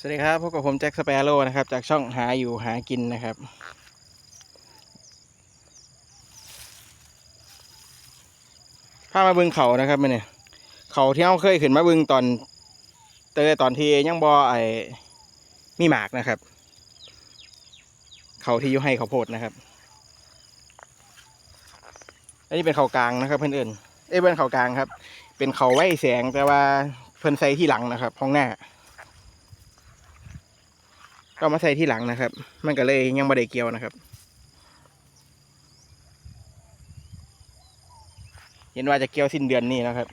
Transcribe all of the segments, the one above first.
สวัสดีครับพบกับผมแจ็คสเปโร่นะครับ จากช่องหาอยู่หากินนะครับ พามาบึงเขานะครับมื่อนี้เขาที่เราเคยขึ้นมาบึงตอนเตอตอนที่ยังบอไอมีหมากนะครับ เขาที่อยุให้เขาโพดนะครับ อันนี้เป็นเขากลางนะครับเพื่อนเอินเอ้เป็นเขากลางครับ เป็นเขาไว้แสงแต่ว่าเพิ่นใส่ที่หลังนะครับห้องหน้า ก็มาใส่ที่หลังนะครับ มันก็เลยยังไม่ได้เกี่ยวนะครับ เห็นว่าจะเกี่ยวสิ้นเดือนนี้นะครับ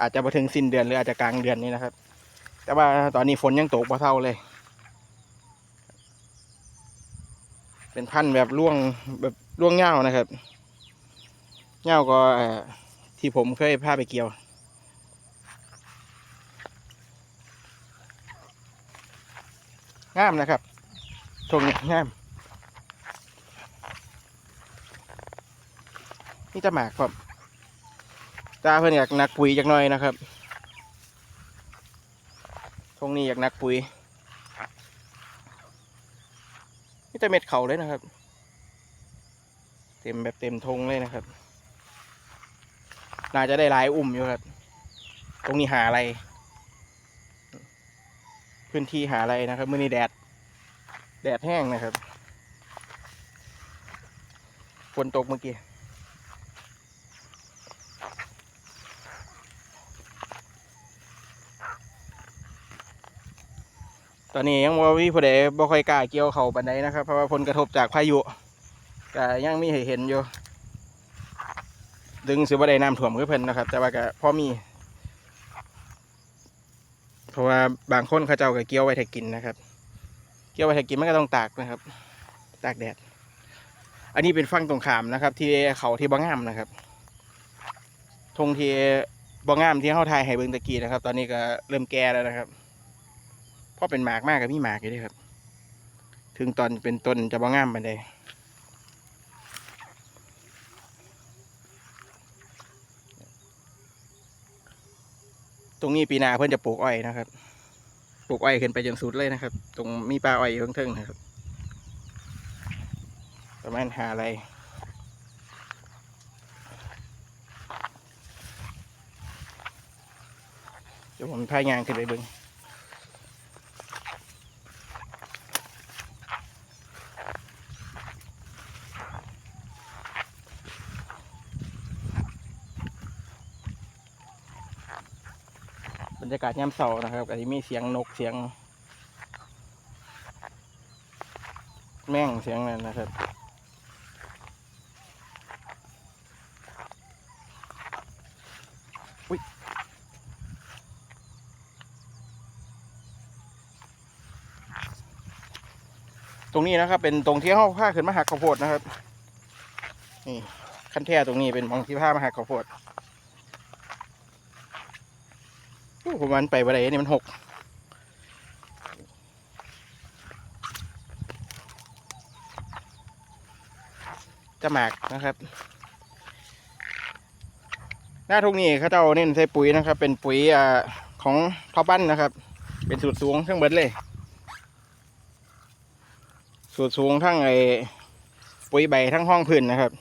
อาจจะมาถึงสิ้นเดือนหรืออาจจะกลางเดือนนี้นะครับ แต่ว่าตอนนี้ฝนยังตกพอเท่าเลย เป็นพันธุ์แบบร่วงแบบร่วงเง่านะครับเง่าก็ที่ผมเคยพาไปเกี่ยว งามนะครับทงนี้งามนี่จะหมากครับตาเพื่อนอยากนักปุ๋ยจักหน่อยนะครับทงนี้อยากนักปุ๋ยนี่จะเม็ดเขาเลยนะครับ เต็มแบบเต็มทงเลยนะครับ น่าจะได้หลายอุ่มอยู่ครับ ตรงนี้หาอะไร พื้นที่หาอะไรนะครับ มื่อนี้แดด แดดแห้งนะครับฝนตกเมื่อกี้ตอนนี้ยังว่าวิผู้ใดบ่ค่อยกล้าเกี่ยวเขาบันไดนะครับ เพราะว่าผลกระทบจากพายุก็ยังมีให้เห็นอยู่ ดึงสิบ่ไดน้ำท่วมคือเพิ่นนะครับ แต่ว่าก็พอมี เพราะว่าบางคนเขาเจ้าก็เกี่ยวไว้ถ้ากินนะครับ กี่ยวไว้ถ้ากินมันก็ต้องตากนะครับ ตากแดด อันนี้เป็นฝั่งตรงขามนะครับ ที่เขาที่บางามนะครับทงที่บางามที่เขาทายให้เบิงตะกี้นะครับ ตอนนี้ก็เริ่มแก่แล้วนะครับเพราะเป็นหมากมากกับพี่หมากอยู่ด้วยครับ ถึงตอนเป็นต้นจะบางามไปันใดตรงนี้ปีนาเพื่อนจะปลูกอ้อยนะครับ ปลูกอ้อยขึ้นไปจนสุดเลยนะครับ ตรงมีปลาอ้อยอยู่ข้างเทิงนะครับ ประมาณหาอะไรเดี๋ยวผมพายางขึ้นไปเบิ้งาศยามเสาร์นะครับก็จะมีเสียงนกเสียง แม่งเสียงนั่นนะครับอุ๊ยตรงนี้นะครับเป็นตรงที่ห้องผ้าขึ้นมาหักข้าวโพดนะครับ นี่ขั้นแท้ตรงนี้เป็นมองที่ผ้ามาหักข้าวโพดโอ้ ผมมันไปบ่ได้นี่มันหกจะหมากนะครับ หน้าทุกนี้เขาเจ้าเน้นใส่ปุ๋ยนะครับ เป็นปุ๋ยอของพ่อปั้นนะครับ เป็นสูตรสูงทั้งเบิดเลย สูตรสูงทั้งไอปุ๋ยใบทั้งห้องพื้นนะครับ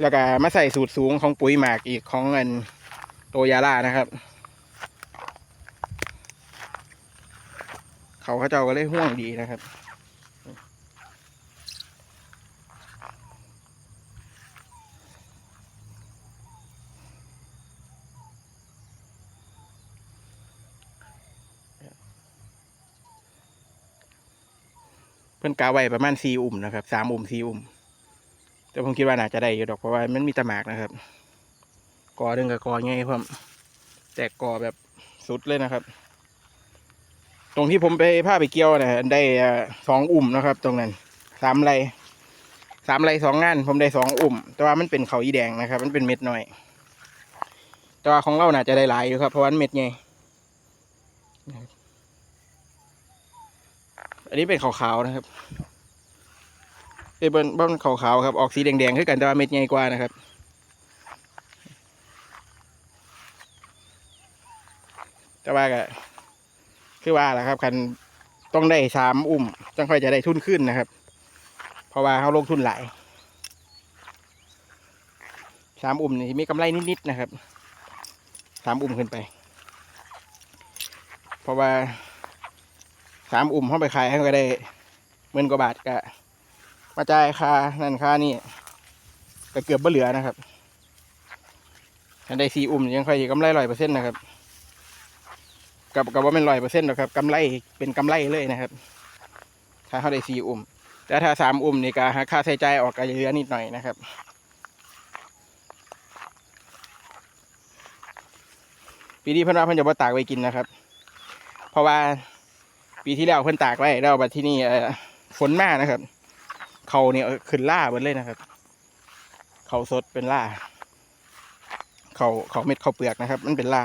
แล้วก็มาใส่สูตรสูงของปุ๋ยหมากอีกของเงิน โตยาล่านะครับ เขาเขาเจ้าก็เลยห่วงดีนะครับเพิ่นกาไว้ประมาณสี่อุ่มนะครับสามอุ่มสี่อุ่ม แต่ผมคิดว่าน่าจะได้อยู่ดอกเพราะว่ามันมีตะหมากนะครับ กอหนึ่งกับกอง่ายเพิ่มแตกกอแบบสุดเลยนะครับ ตรงที่ผมไปผ้าไปเกี่ยวนะได้สองอุ่มนะครับ ตรงนั้นสามไรสามไรสองงาน ผมได้สองอุ่ม แต่ว่ามันเป็นเขาอีแดงนะครับ มันเป็นเม็ดน้อย แต่ว่าของเราน่าจะได้หลายอยู่ครับ เพราะว่าเม็ดใหญ่อันนี้เป็นขาวๆนะครับเป็นบนบ้านขาวๆครับ ออกสีแดงๆขึ้นกันแต่ว่าเม็ดใหญ่กว่านะครับ แต่ว่าก็คือว่าแหละครับคันต้องได้สามอุ้มจังค่อยจะได้ทุนขึ้นนะครับ เพราะว่าเขาลงทุนหลายสามอุ้มนี่มีกำไรนิดๆนะครับสามอุ้มขึ้นไป เพราะว่าสามอุ้มเข้าไปขายเขาก็ได้หมื่นกว่าบาทก็มาจ่ายค่านั่นค่านี่ก็เกือบบ่เหลือนะครับอันได้สี่อุ้มยังค่อยสิกำไรร้อยเปอร์เซ็นต์นะครับ กับกับว่าเป็นร้อยเปอร์เซ็นต์หรอกครับกำไรเป็นกำไรเลยนะครับ ถ้าเขาได้สี่อุ้ม แต่ถ้าสามอุ้มนี่ก็หักค่าใช้จ่ายออกก็จะเหลือนิดหน่อยนะครับปีนี้เพิ่นว่าเพิ่นจะบ่ตากไว้กินนะครับ เพราะว่าปีที่แล้วเพิ่นตากไว้แล้วบัดที่นี่ฝนมากนะครับ เขาเนี่ยขึ้นล่าเบิดเลยนะครับ เขาสดเป็นล่า เขาเขาเม็ดเขาเปลือกนะครับ มันเป็นล่า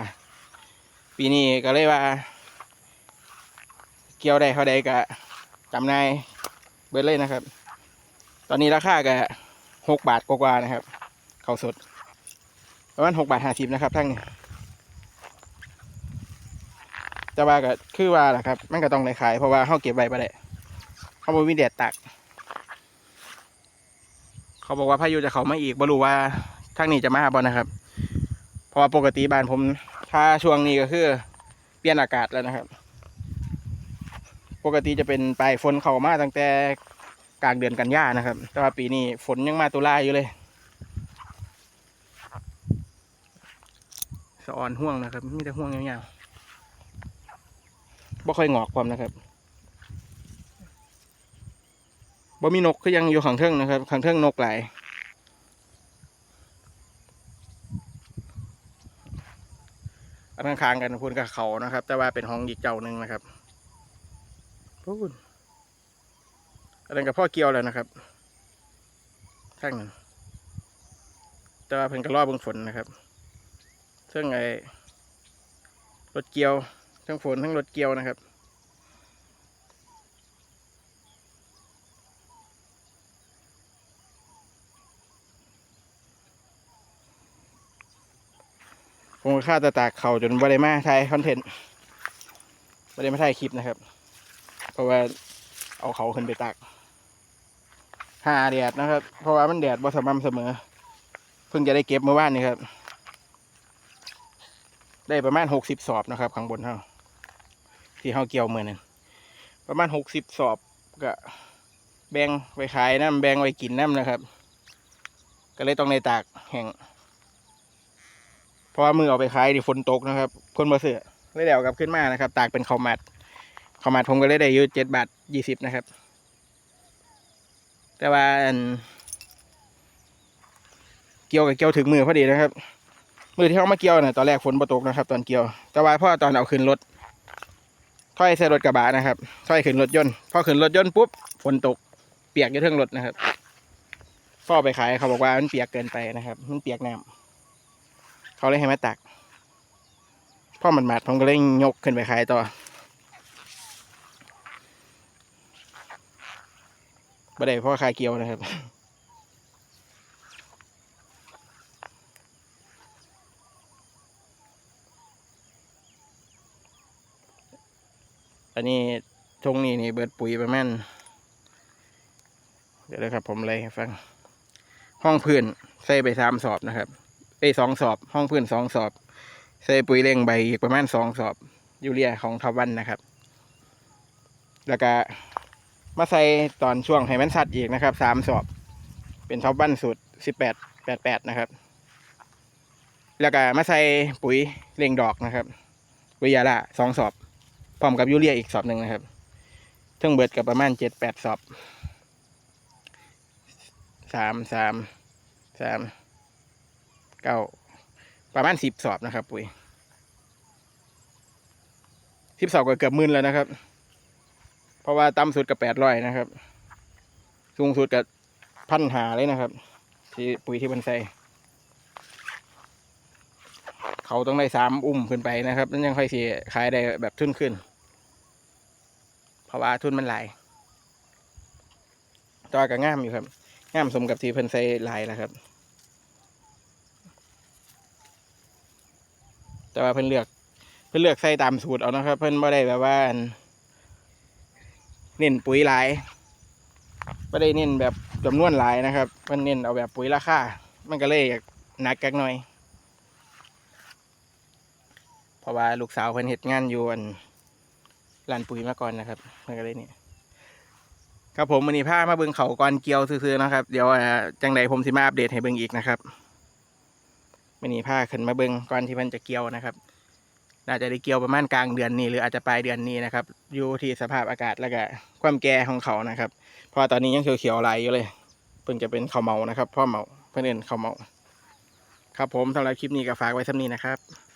ปีนี้ก็เลยว่า เกี่ยวได้เขาได้ก็จำนายเบิดเลยนะครับ ตอนนี้ราคาก็หกบาทกว่าๆนะครับ เขาสดประมาณหกบาทห้าสิบนะครับทั้งนี้แต่ว่าก็คือว่าแหละครับมันก็ต้องได้ขายเพราะว่าเขาเก็บไว้บ่ได้เขาบ่มีแดดตากเขาบอกว่าพายุจะเข้ามาอีกบ่รู้ว่าทางนี้จะมาบ่นะครับ เพราะว่าปกติบ้านผม ถ้าช่วงนี้ก็คือ เปลี่ยนอากาศแล้วนะครับ ปกติจะเป็นปลายฝนเข้ามาตั้งแต่กลางเดือนกันยานะครับ แต่ว่าปีนี้ฝนยังมาตุลาอยู่เลยสะออนห่วงนะครับมีแต่ห่วงยาวๆบ่ค่อยงอกความนะครับบ่มีนกก็ยังอยู่ข้างเทิงนะครับข้างเทิงนกหลาย อันข้างๆกันพูนกับเขานะครับ แต่ว่าเป็นห้องอีกเจ้าหนึ่งนะครับพูนอันนั้นกับพ่อเกียวแล้วนะครับข้างนั้นแต่ว่าเพิ่นก็รอเบิ่งฝนนะครับซึ่งไอรถเกียวทั้งฝนทั้งรถเกียวนะครับ ผมก็ค่าตะตากเขาจนบริมาถ่ายคอนเทนต์บริมาถ่ายคลิปนะครับ เพราะว่าเอาเขาขึ้นไปตากหาแดดนะครับ เพราะว่ามันแดดบ่สม่ำเสมอ เพิ่งจะได้เก็บเมื่อวานนี้ครับ ได้ประมาณหกสิบสอบนะครับ ข้างบนเท่าที่เฮาเกี่ยวมือนึงประมาณหกสิบสอบก็แบ่งไปขายน้ำแบ่งไว้กินน้ำนะครับ ก็เลยต้องในตากแห้ง เพราะว่ามือเอาไปขายดิฝนตกนะครับ คนมาเสือเลยเดี๋ยวกลับขึ้นมานะครับ ตากเป็นข้าวมัดข้าวมัดผมก็เลยได้อยู่เจ็ดบาทยี่สิบนะครับ แต่ว่าเกี่ยวกับเกี่ยวถึงมือพอดีนะครับ มือที่เขามาเกี่ยวเนี่ยตอนแรกฝนตกนะครับ ตอนเกี่ยว แต่ว่าพ่อตอนเอาขึ้นรถถ้อยใส่รถกระบะนะครับถ้อยขึ้นรถยนต์พอขึ้นรถยนต์ปุ๊บฝนตก เปียกอยู่เทิงรถนะครับพ่อไปขายเขาบอกว่ามันเปียกเกินไปนะครับ มันเปียกน้ำ เขาเลยให้มาตักพ่อมันมาดผมก็เลยยกขึ้นไปขายต่อบ่ได้เพ่อคายเกียวนะครับอันนี้ทงนี้นี่เบิดปุ๋ยประมาณเดี๋ยวนะครับผมเลยฟัง ห้องพื้นใส่ไปสามสอบนะครับ เอ้สองสอบ ห้องพื้นสองสอบ ใส่ปุ๋ยเร่งใบอีกประมาณสองสอบ ยูเรียของทอวันนะครับ แล้วก็มาใส่ตอนช่วงให้มันสัดอีกนะครับสามสอบ เป็นทอวันสูตรสิบแปดแปดแปดนะครับ แล้วก็มาใส่ปุ๋ยเร่งดอกนะครับปุ๋ยยาละสองสอบพร้อมกับยูเรียอีกสอบหนึ่งนะครับเทั้งเบิดกับประมาณเจ็ดแปดสอบสามสามสาม เก้าประมาณสิบสอบนะครับ ปุ๋ยสิบสอบก็เกือบมื่นแล้วนะครับ เพราะว่าต่ำสุดกับแปดร้อยนะครับ สูงสุดกับพันหาเลยนะครับ ที่ปุ๋ยที่มันใส่เขาต้องได้สามอุ้มขึ้นไปนะครับนั่นยังค่อยสีขายได้แบบทุนขึ้น เพราะว่าทุนมันหลายตัวาก็ง่ามอยู่ครับง่ามสมกับที่เพิ่นใส่ลายแล้วครับ แต่ว่าเพิ่นเลือก เพิ่นเลือกใส่ตามสูตรเอานะครับ เพิ่นไม่ได้แบบว่าเน้นปุ๋ยหลายไม่ได้เน้นแบบจำนวนหลายนะครับ เพิ่นเน้นเอาแบบปุ๋ยราคา มันก็เลยหนักกักหน่อย เพราะว่าลูกสาวเพิ่นเฮ็ดงานอยู่อันร้านปุ๋ยมาก่อนนะครับเพิ่นก็เลยนี่ครับผมวันนี้พามาเบิ่งเขาก่อนเกี่ยวซื่อๆนะครับ เดี๋ยวจังใดผมสิมาอัปเดตให้เบิ่งอีกนะครับ มันนี้พาขึ้นมาเบิงก่อนที่มันจะเกี่ยวนะครับ น่าจะได้เกี่ยวประมาณกลางเดือนนี้หรืออาจจะปลายเดือนนี้นะครับ อยู่ที่สภาพอากาศแล้วก็ความแก่ของเขานะครับ เพราะตอนนี้ยังเขียวๆลายอยู่เลย เพิ่งจะเป็นเขาเมานะครับพ่อเมาเพื่อนเอนข้าเมา ครับผมสำหรับคลิปนี้ก็ฝากไว้สำนี้นะครับ